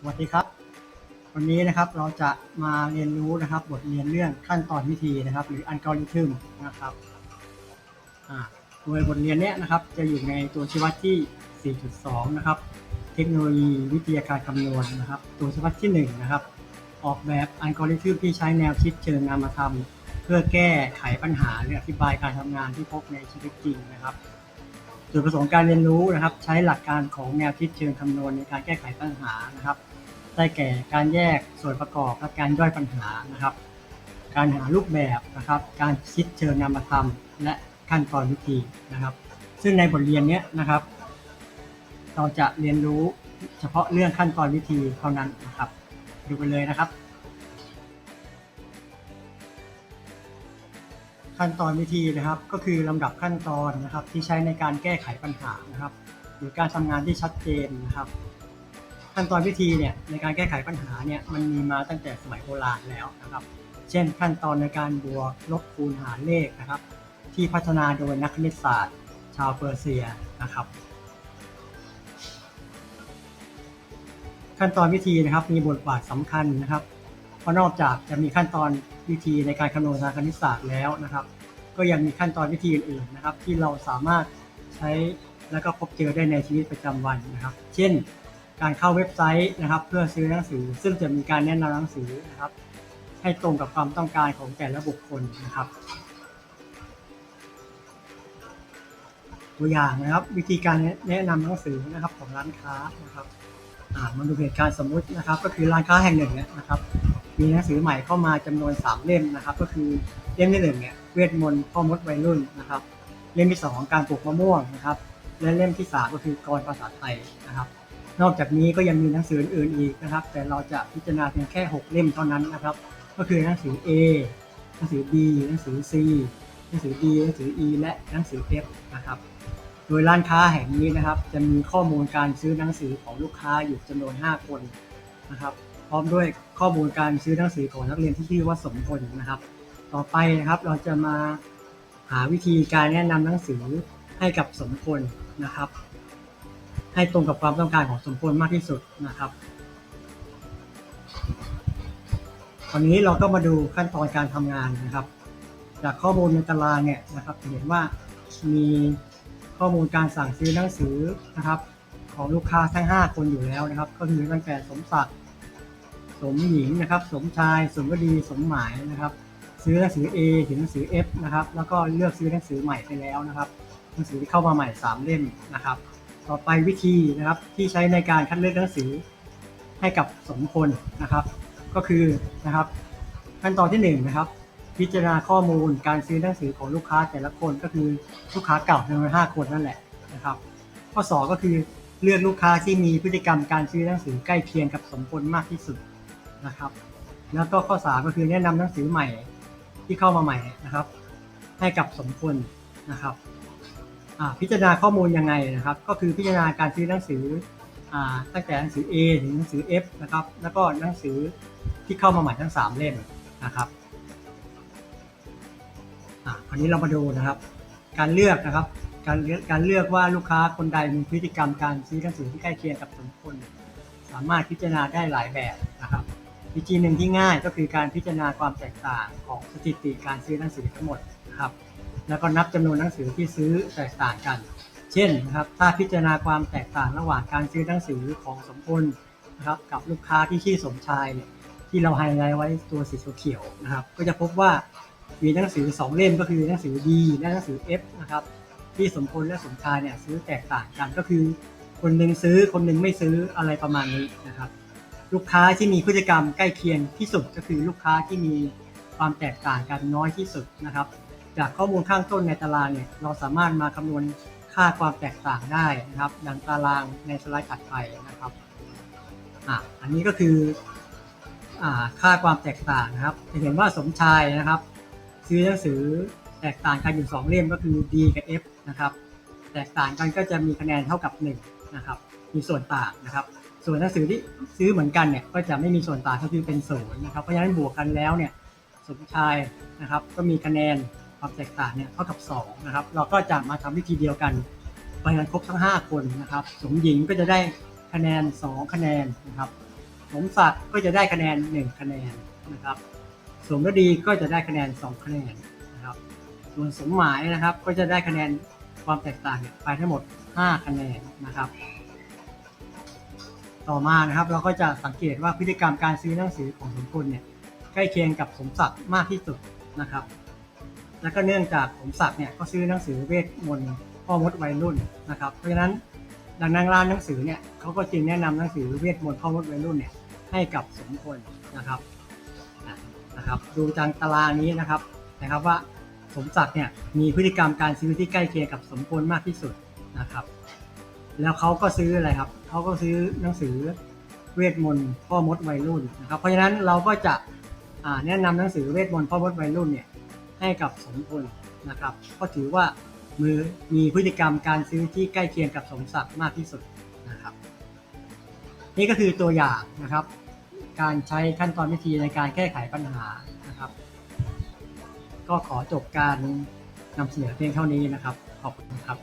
สวัสดีครับ วันนี้นะครับเราจะมาเรียนรู้นะครับ บทเรียนเรื่องขั้นตอนวิธีนะครับ หรืออัลกอริทึมนะครับโดยบทเรียนเนี้ยนะครับ จะอยู่ในตัวชี้วัดที่ 4.2 นะครับ เทคโนโลยีวิทยาการคำนวณนะครับ ตัวชี้วัดที่1นะครับ ออกแบบอัลกอริทึมที่ใช้แนวคิดเชิงนามธรรม เพื่อแก้ไขปัญหาหรืออธิบายการทำงานที่พบในชีวิตจริงนะครับ จุดประสงค์การเรียนรู้นะครับ ใช้หลักการของแนวคิดเชิงคำนวณในการแก้ไขปัญหานะครับ ได้แก่การแยกส่วนประกอบและการย่อยปัญหานะครับ การหารูปแบบนะครับ การคิดเชิงนามธรรม และขั้นตอนวิธีนะครับ ซึ่งในบทเรียนนี้นะครับ เราจะเรียนรู้เฉพาะเรื่องขั้นตอนวิธีเท่านั้นนะครับ ดูไปเลยนะครับ ขั้นตอนวิธีนะครับ ก็คือลำดับขั้นตอนนะครับ ที่ใช้ในการแก้ไขปัญหานะครับ หรือการทำงานที่ชัดเจนนะครับ ขั้นตอนวิธีเนี่ยในการแก้ไขปัญหาเนี่ยมันมีมาตั้งแต่สมัยโบราณแล้วนะครับ เช่น ขั้นตอนในการบวกลบคูณหารเลขนะครับ ที่พัฒนาโดยนักคณิตศาสตร์ ชาวเปอร์เซียนะครับ ขั้นตอนวิธีนะครับมีบทบาทสำคัญนะครับเพราะนอกจากจะมีขั้นตอน วิธีในการคำนวณทางคณิตศาสตร์แล้วนะครับ ก็ยังมีขั้นตอนวิธีอื่นๆนะครับ ที่เราสามารถใช้แล้วก็พบเจอได้ในชีวิตประจำวันนะครับ เช่น การเข้าเว็บไซต์นะครับ เพื่อซื้อหนังสือ ซึ่งจะมีการแนะนำหนังสือนะครับ ให้ตรงกับความต้องการของแต่ละบุคคลนะครับตัวอย่างนะครับ วิธีการแนะนำหนังสือนะครับของร้านค้านะครับมาดูเหตุการณ์สมมุตินะครับ ก็คือร้านค้าแห่งหนึ่งเนี่ยนะครับ มีหนังสือใหม่เข้ามาจำนวน 3 เล่มนะครับ ก็คือเล่มที่หนึ่งเนี่ยเวทมนต์พ่อมดวัยรุ่นนะครับ เล่มที่สองการปลูกมะม่วงนะครับ และเล่มที่สามก็คือกรภาษาไทยนะครับ นอกจากนี้ก็ยังมีหนังสืออื่นอีกนะครับ แต่เราจะพิจารณาเพียงแค่ 6 เล่มเท่านั้นนะครับ ก็คือหนังสือ A หนังสือ B หนังสือ C หนังสือ D หนังสือ E และหนังสือ F นะครับโดยร้านค้าแห่งนี้นะครับ จะมีข้อมูลการซื้อหนังสือของลูกค้าอยู่จำนวน 5 คนนะครับ พร้อมด้วยข้อมูลการซื้อหนังสือของนักเรียนที่ชื่อว่าสมพลนะครับ ต่อไปนะครับเราจะมาหาวิธีการแนะนำหนังสือให้กับสมพลนะครับ ให้ตรงกับความต้องการของสมพลมากที่สุดนะครับตอนนี้เราก็มาดูขั้นตอนการทำงานนะครับ จากข้อมูลในตารางเนี่ยนะครับเห็นว่ามีข้อมูลการสั่งซื้อหนังสือนะครับ ของลูกค้าทั้ง 5 คนอยู่แล้วนะครับ ก็คือตั้งแต่สมศักดิ์ สมหญิงนะครับ สมชาย สมวดีสมหมายนะครับ ซื้อหนังสือ A ถึงหนังสือ F นะครับ แล้วก็เลือกซื้อหนังสือใหม่ไปแล้วนะครับ หนังสือที่เข้ามาใหม่ 3 เล่มนะครับ ต่อไปวิธีนะครับที่ใช้ในการคัดเลือกหนังสือให้กับสมคนนะครับ ก็คือนะครับ ขั้นตอนที่1นนะครับ พิจารณาข้อมูลการซื้อหนังสือของลูกค้าแต่ละคนก็คือลูกค้าเก่าจำนวน5คนนั่นแหละนะครับ ข้อ 2 ก็คือเลือกลูกค้าที่มีพฤติกรรมการซื้อหนังสือใกล้เคียงกับสมพลมากที่สุด นะครับ แล้วก็ข้อ3ก็คือแนะนำหนังสือใหม่ที่เข้ามาใหม่นะครับ ให้กับสมควรนะครับพิจารณาข้อมูลยังไงนะครับ ก็คือพิจารณาการซื้อหนังสืออตั้งแต่หนังสือ A ถึงหนังสือ F นะครับ แล้วก็หนังสือที่เข้ามาใหม่ทั้ง 3 เล่มนะครับอ่าคราวนี้เรามาดูนะครับ การเลือกนะครับ การเลือกการเลือกว่าลูกค้าคนใดมีพฤติกรรมการซื้อหนังสือที่ใกล้เคียงกับสมควรสามารถพิจารณาได้หลายแบบ วิธีหนึ่งที่ง่ายก็คือการพิจารณาความแตกต่างของสถิติการซื้อหนังสือทั้งหมดนะครับ แล้วก็นับจำนวนหนังสือที่ซื้อแตกต่างกัน เช่นนะครับ ถ้าพิจารณาความแตกต่างระหว่างการซื้อหนังสือของสมพลนะครับกับลูกค้าที่ชื่อสมชายเนี่ยที่เราไฮไลท์ไว้ตัวสีเขียวนะครับ ก็จะพบว่ามีหนังสือสองเล่มก็คือหนังสือ D และหนังสือ F นะครับที่สมพลและสมชายเนี่ยซื้อแตกต่างกันก็คือ คนหนึ่งซื้อคนหนึ่งไม่ซื้ออะไรประมาณนี้นะครับ ลูกค้าที่มีพฤติกรรมใกล้เคียงที่สุดก็คือลูกค้าที่มีความแตกต่างกันน้อยที่สุดนะครับ จากข้อมูลข้างต้นในตารางเนี่ยเราสามารถมาคำนวณค่าความแตกต่างได้นะครับ ดังตารางในสไลด์ถัดไปนะครับอะอันนี้ก็คืออ่าค่าความแตกต่างนะครับจะเห็นว่าสมชายนะครับ ซื้อหนังสือแตกต่างกันอยู่สองเล่มก็คือ D กับ F นะครับ แตกต่างกันก็จะมีคะแนนเท่ากับ 1 นะครับ มีส่วนต่างนะครับ ส่วนหนังสือที่ซื้อเหมือนกันเนี่ยก็จะไม่มีส่วนต่างก็คือเป็นศูนย์นะครับ เพราะฉะนั้นบวกกันแล้วเนี่ยสมชายนะครับ ก็มีคะแนนความแตกต่างเนี่ยเท่ากับ2นะครับ เราก็จะมาทำวิธีเดียวกันไปกันครบทั้ง 5 คนนะครับ สมหญิงก็จะได้คะแนน 2 คะแนนนะครับสมศักดิ์ก็จะได้คะแนน 1 คะแนนนะครับ สมฤดีก็จะได้คะแนน 2 คะแนนนะครับ ส่วนสมหมายนะครับก็จะได้คะแนนความแตกต่างเนี่ยไปทั้งหมด 5 คะแนนนะครับ ต่อมานะครับ เราก็จะสังเกตว่าพฤติกรรมการซื้อหนังสือของสมพลเนี่ยใกล้เคียงกับสมศักดิ์มากที่สุดนะครับ และก็เนื่องจากสมศักดิ์เนี่ยก็ซื้อหนังสือเวทมนต์พ่อมดวัยรุ่นนะครับ เพราะฉะนั้นดังนั้นร้านหนังสือเนี่ยเขาก็จึงแนะนำหนังสือเวทมนต์พ่อมดวัยรุ่นเนี่ยให้กับสมพลนะครับนะครับดูจากตารางนี้นะครับนะครับว่าสมศักดิ์เนี่ยมีพฤติกรรมการซื้อที่ใกล้เคียงกับสมพลมากที่สุดนะครับ แล้วเขาก็ซื้ออะไรครับเขาก็ซื้อหนังสือเวทมนต์พ่อมดวัยรุ่นนะครับ เพราะฉะนั้นเราก็จะแนะนำหนังสือเวทมนต์พ่อมดวัยรุ่นเนี่ยให้กับสมพลนะครับ ก็ถือว่ามือมีพฤติกรรมการซื้อที่ใกล้เคียงกับสมศักดิ์มากที่สุดนะครับ นี่ก็คือตัวอย่างนะครับ การใช้ขั้นตอนวิธีในการแก้ไขปัญหานะครับ ก็ขอจบการนำเสนอเพียงเท่านี้นะครับ ขอบคุณครับ